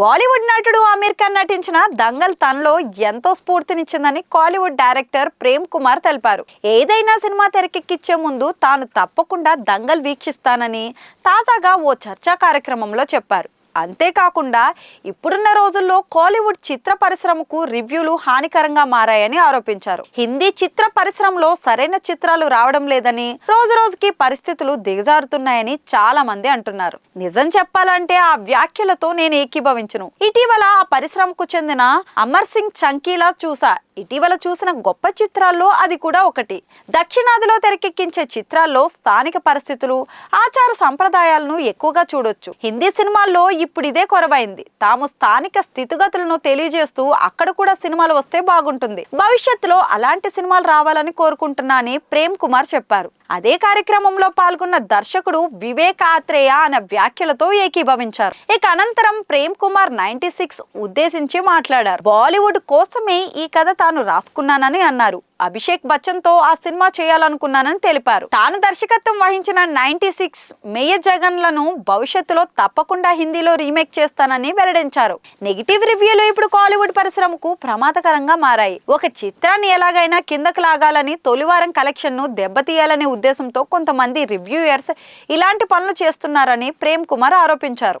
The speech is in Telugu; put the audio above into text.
బాలీవుడ్ నటుడు ఆమీర్ ఖాన్ నటించిన దంగల్ తనలో ఎంతో స్ఫూర్తినిచ్చిందని కాలీవుడ్ డైరెక్టర్ ప్రేమ్ కుమార్ తెలిపారు. ఏదైనా సినిమా తెరకెక్కించే ముందు తాను తప్పకుండా దంగల్ వీక్షిస్తానని తాజాగా ఓ చర్చా కార్యక్రమంలో చెప్పారు. అంతేకాకుండా ఇప్పుడున్న రోజుల్లో కాలీవుడ్ చిత్ర పరిశ్రమకు రివ్యూలు హానికరంగా మారాయని ఆరోపించారు. హిందీ చిత్ర పరిశ్రమలో సరైన చిత్రాలు రావడం లేదని రోజు రోజుకి పరిస్థితులు దిగజారుతున్నాయని చాలా మంది అంటున్నారు. నిజం చెప్పాలంటే ఆ వ్యాఖ్యలతో నేను ఏకీభవించను. ఇటీవల ఆ పరిశ్రమకు చెందిన అమర్ సింగ్ చంకీలా చూసా. ఇటీవల చూసిన గొప్ప చిత్రాల్లో అది కూడా ఒకటి. దక్షిణాదిలో తెరకెక్కించే చిత్రాల్లో స్థానిక పరిస్థితులు ఆచార సంప్రదాయాలను ఎక్కువగా చూడొచ్చు. హిందీ సినిమాల్లో ఇప్పుడు ఇదే కొరవైంది. తాము స్థానిక స్థితిగతులను తెలియజేస్తూ అక్కడ కూడా సినిమాలు వస్తే బాగుంటుంది. భవిష్యత్తులో అలాంటి సినిమాలు రావాలని కోరుకుంటున్నా అని ప్రేమ్ కుమార్ చెప్పారు. అదే కార్యక్రమంలో పాల్గొన్న దర్శకుడు వివేక్ ఆత్రేయ అనే వ్యాఖ్యలతో ఏకీభవించారు. ఇక అనంతరం ప్రేమ్ కుమార్ నైన్టీ సిక్స్ ఉద్దేశించి మాట్లాడారు. బాలీవుడ్ కోసమే ఈ కథ తాను రాసుకున్నానని అన్నారు. అభిషేక్ బచ్చన్తో ఆ సినిమా చేయాలనుకున్నానని తెలిపారు. తాను దర్శకత్వం వహించిన నైన్టీ సిక్స్ మేయ జగన్లను భవిష్యత్తులో తప్పకుండా హిందీలో రీమేక్ చేస్తానని వెల్లడించారు. నెగిటివ్ రివ్యూలు ఇప్పుడు కాలీవుడ్ పరిశ్రమకు ప్రమాదకరంగా మారాయి. ఒక చిత్రాన్ని ఎలాగైనా కిందకు లాగాలని తొలివారం కలెక్షన్ను దెబ్బతీయాలనే ఉద్దేశంతో కొంతమంది రివ్యూయర్స్ ఇలాంటి పనులు చేస్తున్నారని ప్రేమ్ కుమార్ ఆరోపించారు.